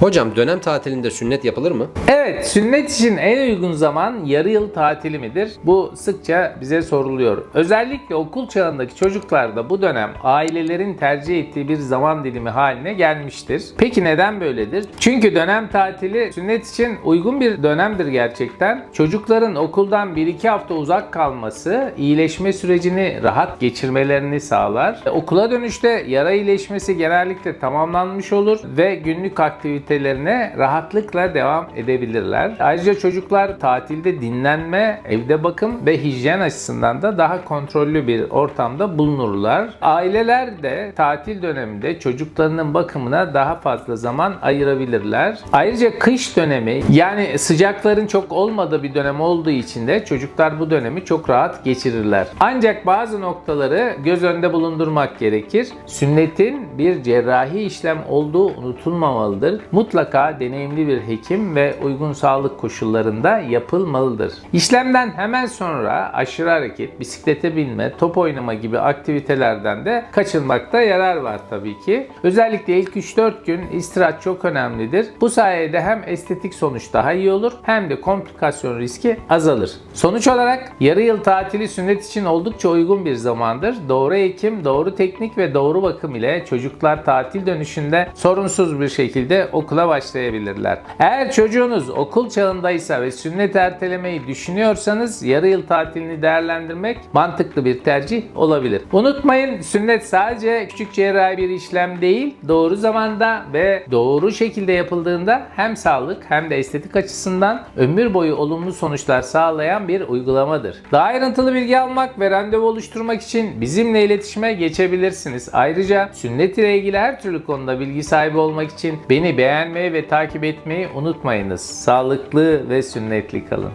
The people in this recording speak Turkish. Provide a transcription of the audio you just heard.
Hocam dönem tatilinde sünnet yapılır mı? Evet, sünnet için en uygun zaman yarı yıl tatili midir? Bu sıkça bize soruluyor. Özellikle okul çağındaki çocuklarda bu dönem ailelerin tercih ettiği bir zaman dilimi haline gelmiştir. Peki neden böyledir? Çünkü dönem tatili sünnet için uygun bir dönemdir gerçekten. Çocukların okuldan 1-2 hafta uzak kalması iyileşme sürecini rahat geçirmelerini sağlar. Okula dönüşte yara iyileşmesi genellikle tamamlanmış olur ve günlük aktivitelerine rahatlıkla devam edebilirler. Ayrıca çocuklar tatilde dinlenme, evde bakım ve hijyen açısından da daha kontrollü bir ortamda bulunurlar. Aileler de tatil döneminde çocuklarının bakımına daha fazla zaman ayırabilirler. Ayrıca kış dönemi yani sıcakların çok olmadığı bir dönem olduğu için de çocuklar bu dönemi çok rahat geçirirler. Ancak bazı noktaları göz önünde bulundurmak gerekir. Sünnetin bir cerrahi işlem olduğu unutulmamalıdır. Mutlaka deneyimli bir hekim ve uygun sağlık koşullarında yapılmalıdır. İşlemden hemen sonra aşırı hareket, bisiklete binme, top oynama gibi aktivitelerden de kaçınmakta yarar var tabii ki. Özellikle ilk 3-4 gün istirahat çok önemlidir. Bu sayede hem estetik sonuç daha iyi olur hem de komplikasyon riski azalır. Sonuç olarak yarı yıl tatili sünnet için oldukça uygun bir zamandır. Doğru eğitim, doğru teknik ve doğru bakım ile çocuklar tatil dönüşünde sorunsuz bir şekilde okula başlayabilirler. Eğer çocuğunuz okul çağındaysa ve sünnet ertelemeyi düşünüyorsanız yarı yıl tatilini değerlendirmek mantıklı bir tercih olabilir. Unutmayın sünnet sadece küçük cerrahi bir işlem değil, doğru zamanda ve doğru şekilde yapıldığında hem sağlık hem de estetik açısından ömür boyu olumlu sonuçlar sağlayan bir uygulamadır. Daha ayrıntılı bilgi almak ve randevu oluşturmak için bizimle iletişime geçebilirsiniz. Ayrıca sünnet ile ilgili her türlü konuda bilgi sahibi olmak için beni beğenmeyi ve takip etmeyi unutmayınız. Sağlıklı ve sünnetli kalın.